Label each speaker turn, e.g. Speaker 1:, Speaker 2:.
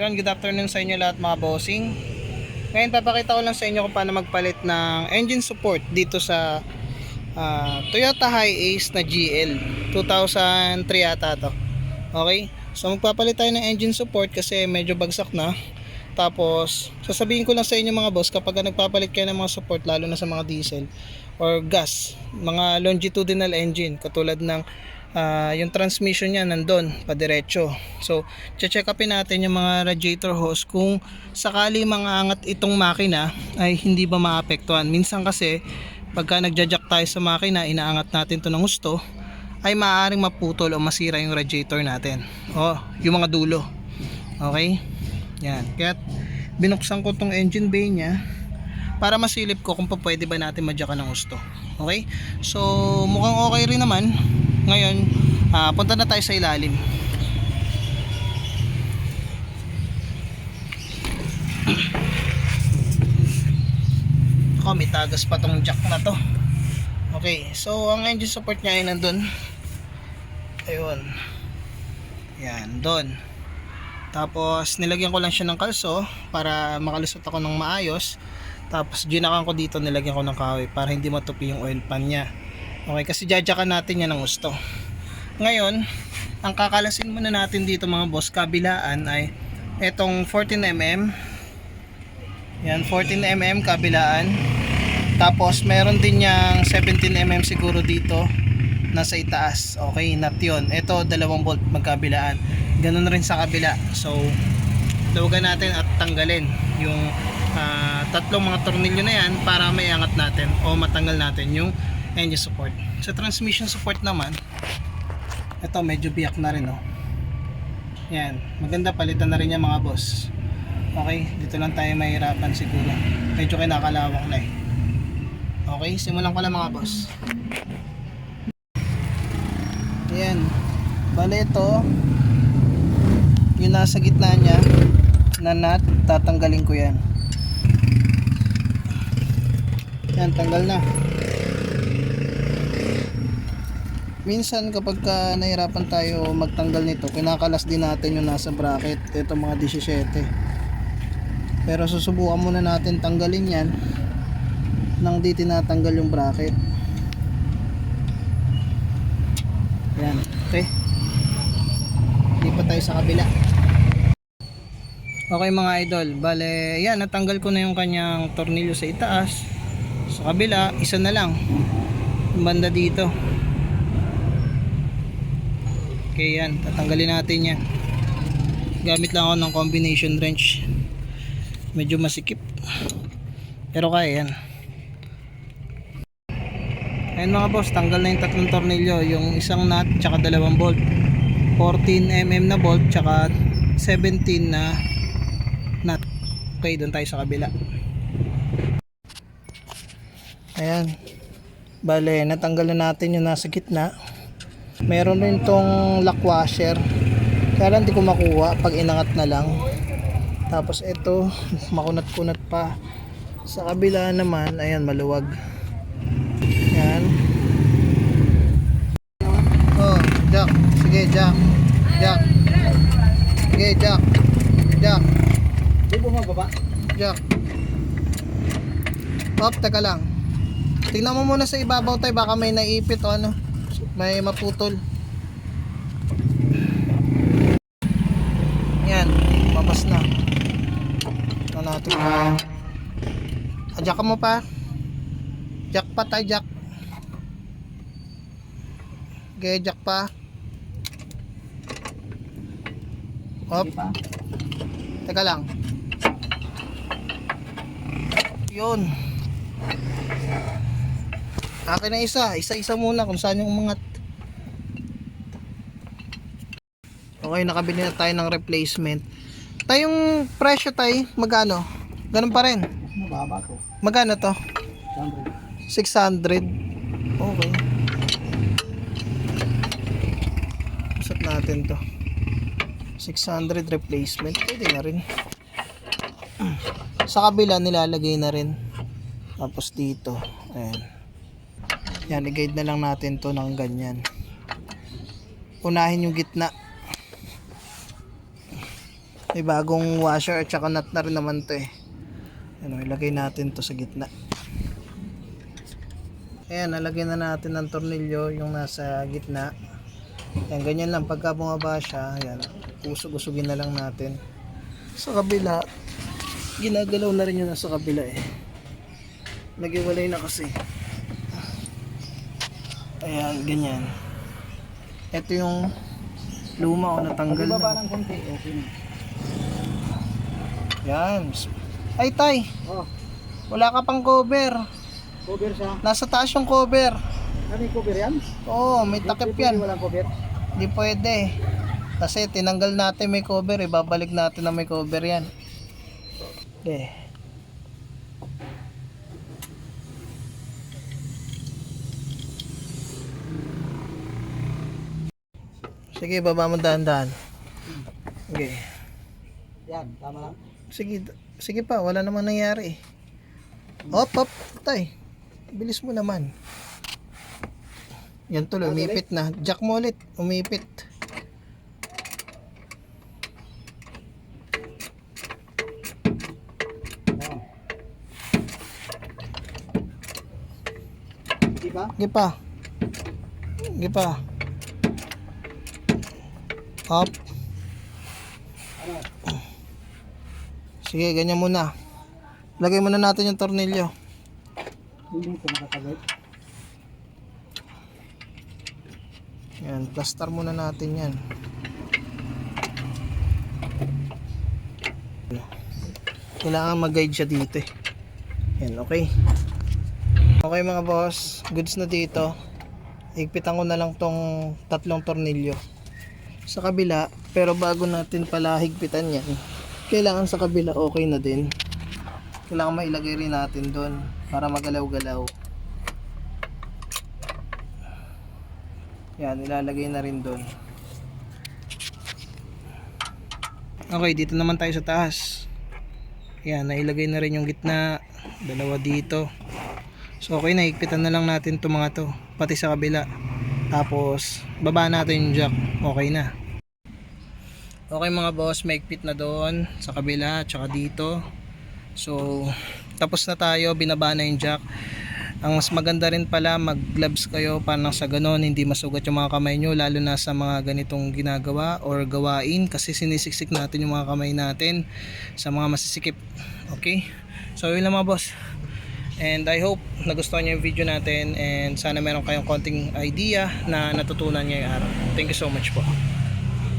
Speaker 1: Yun, good afternoon sa inyo lahat mga bossing. Ngayon papakita ko lang sa inyo kung paano magpalit ng engine support dito sa ah, Toyota Hiace na GL 2003 yata to. Okay? So magpapalit tayo ng engine support kasi medyo bagsak na. Tapos sasabihin ko lang sa inyo mga boss kapag nagpapalit kayo ng mga support lalo na sa mga diesel or gas, mga longitudinal engine katulad ng ah, yung transmission niya nandun, padiretso. So, check upin natin yung mga radiator hose kung sakali mga angat itong makina ay hindi ba maapektuhan. Minsan kasi, pagka nagja-jack tayo sa makina, inaangat natin to ng gusto, ay maaaring maputol o masira yung radiator natin. O, yung mga dulo. Okay? Yan. Kaya binuksan ko tong engine bay niya para masilip ko kung pa pwede ba natin madyakan ng gusto. Okay? So, mukhang okay rin naman. Ngayon, ah, punta na tayo sa ilalim. Ako, may tagas pa tong jack na to. Okay, so ang engine support niya ay nandun. Ayun. Yan, doon. Tapos nilagyan ko lang siya ng kalso para makalusot ako ng maayos. Tapos ginakan ko dito nilagyan ko ng kahoy para hindi matupi yung oil pan niya. Okay, kasi jadyakan natin yan ng gusto. Ngayon, ang kakalasin muna natin dito mga boss, kabilaan ay etong 14mm. Yan, 14mm kabilaan. Tapos meron din yang 17mm siguro dito nasa itaas. Okay, nut yun. Ito, dalawang bolt magkabilaan. Ganun rin sa kabila. So, luwagan natin at tanggalin yung ah, tatlong mga tornilyo na yan para may angat natin o matanggal natin yung engine support. Sa transmission support naman, ito medyo biyak na rin oh. Yan, maganda palitan na rin yan mga boss. Okay, dito lang tayo mahirapan siguro. Medyo kinakalawang na eh. Okay, simulan ko lang mga boss. Ayan. Bale ito, yung nasa gitna niya, na nut, tatanggalin ko yan. Yan, tanggal na. Minsan kapag ka nahirapan tayo magtanggal nito, kinakalas din natin yung nasa bracket. Ito mga 17. Pero susubukan muna natin tanggalin yan nang di tinatanggal yung bracket. Yan, okay. Lipat tayo sa kabila. Okay mga idol, bale, yan, natanggal ko na yung kanyang tornilyo sa itaas. Sa kabila, isa na lang. Banda dito. Okay yan, tatanggalin natin yan. Gamit lang ako ng combination wrench. Medyo masikip. Pero kaya yan. Ayan mga boss, tanggal na yung tatlong tornilyo, yung isang nut tsaka dalawang bolt. 14mm na bolt tsaka 17 na nut. Okay, doon tayo sa kabila. Ayan. Bale, natanggal na natin yung nasa gitna. Meron rin tong lock washer. Kaya lang di ko makuha pag inangat na lang. Tapos ito, makunat-kunat pa. Sa kabila naman, ayan, maluwag. Yan. Oh, Jack. Sige, Jack. Jack. Sige, Jack. Jack.
Speaker 2: Di bumababa?
Speaker 1: Jack. Hop, teka lang. Tingnan mo muna sa ibabaw tayo, baka may naipit o ano. May maputol. Yan, mabas na. Ano natin pa. Adjak ka mo pa. Jack pa tayo, Jack. Okay, Jack pa.
Speaker 2: Pa?
Speaker 1: teka lang. Yun. Akin na isa. Isa-isa muna kung saan yung umangat. Okay, nakabili na tayo ng replacement. Tayong presyo tay, magkano? Ganun pa rin.
Speaker 2: Mababa to.
Speaker 1: Magkano to?
Speaker 2: Siyempre.
Speaker 1: 600. Okay. Usap natin to. 600 replacement. Pwede na rin. Sa kabila nilalagay na rin. Tapos dito. Ayan. Yan, i-guide na lang natin to ng ganyan. Unahin yung gitna. May bagong washer at saka nut na rin naman to eh. Ano, ilagay natin to sa gitna. Ayan, nalagay na natin ng tornilyo yung nasa gitna. Ayan, ganyan lang. Pagka bumaba siya, ayan, usog-usugin na lang natin. Sa kabila, ginagalaw na rin yung nasa kabila eh. Nagiwalay na kasi. Ayan, ganyan. Ito yung luma o natanggal
Speaker 2: Baba
Speaker 1: na.
Speaker 2: ng konti. Okay na.
Speaker 1: Yan. Ay, tay.
Speaker 2: Oh,
Speaker 1: Wala ka pang cover.
Speaker 2: cover siya.
Speaker 1: Nasa taas yung cover.
Speaker 2: Ano yung cover yan?
Speaker 1: Oo, may takip
Speaker 2: Hindi
Speaker 1: yan.
Speaker 2: pwede Walang cover.
Speaker 1: Hindi pwede. Kasi tinanggal natin may cover, ibabalik natin na may cover yan. Okay. Sige, baba mo dahan-dahan. Okay.
Speaker 2: Yan, tama lang.
Speaker 1: Sige, sige pa, wala namang nangyari. Hop, hop, tay. Bilis mo naman. Yan tuloy, umipit na. Jack mo ulit, umipit.
Speaker 2: Oh. Di ba?
Speaker 1: Sige pa. Sige pa. Hop.
Speaker 2: Ano?
Speaker 1: Sige, ganyan muna. Lagay muna natin yung tornilyo.
Speaker 2: Hindi ko makakagay.
Speaker 1: Yan, plaster muna natin yan. Kailangan mag-guide siya dito eh. Yan, okay. Okay mga boss, goods na dito. Higpitan ko na lang tong tatlong tornilyo sa kabila. Pero bago natin pala higpitan yan, kailangan sa kabila okay na din. Kailangan mailagay rin natin doon para magalaw-galaw. Yan, ilalagay na rin doon. Okay, dito naman tayo sa taas. Yan, nailagay na rin yung gitna. Dalawa dito. So, okay na. Higpitan na lang natin itong mga to. Pati sa kabila. Tapos, baba natin yung jack. Okay na. Okay mga boss, maigpit na doon sa kabila, tsaka dito. So, tapos na tayo. Binaba na yung jack. Ang mas maganda rin pala mag-gloves kayo para nang sa ganon hindi masugat yung mga kamay nyo lalo na sa mga ganitong ginagawa or gawain kasi sinisiksik natin yung mga kamay natin sa mga masisikip. Okay? So yun lang mga boss. And I hope nagustuhan nyo yung video natin and sana meron kayong konting idea na natutunan ngayong araw. Thank you so much po.